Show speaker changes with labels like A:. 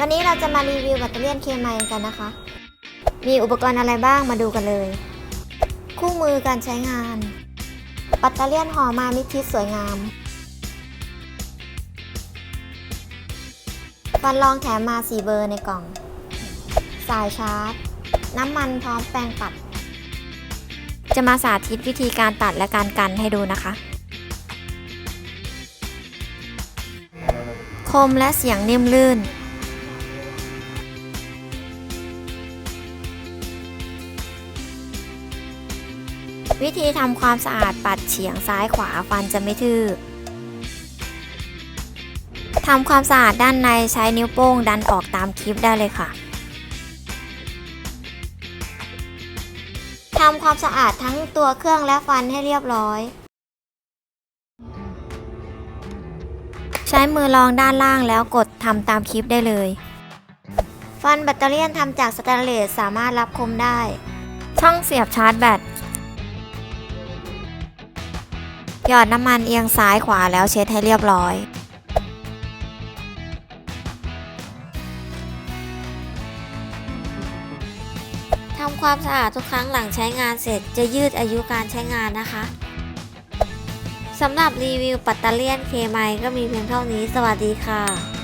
A: วันนี้เราจะมารีวิวแบตเตอรี่เคมายกันนะคะ มีอุปกรณ์อะไรบ้างมาดูกันเลย คู่มือการใช้งานแบตเตอรี่ห่อมามิดชิดสวยงาม ฟันรองแถมมา4เบอร์ในกล่อง สายชาร์จ น้ำมันพร้อมแปรงปัด จะมาสาธิตวิธีการตัดและการกันให้ดูนะคะคมและเสียงนิ่มลื่น วิธีทำความสะอาดปัดเฉียงซ้ายขวาฟันจะไม่ทื่อทำความสะอาดด้านในใช้นิ้วโป้งดันออกตามคลิปได้เลยค่ะทำความสะอาดทั้งตัวเครื่องและฟันให้เรียบร้อย ใช้มือรองด้านล่างแล้วกดทำตามคลิปได้เลย ฟันแบตเตอรี่ทำจากสแตนเลสสามารถรับคมได้ ช่องเสียบชาร์จแบต หยอดน้ำมันเอียงซ้ายขวาแล้วเช็ดให้เรียบร้อย ทำความสะอาดทุกครั้งหลังใช้งานเสร็จจะยืดอายุการใช้งานนะคะ สำหรับรีวิวปัตตาเลียนเคไมก็มีเพียงเท่านี้ สวัสดีค่ะ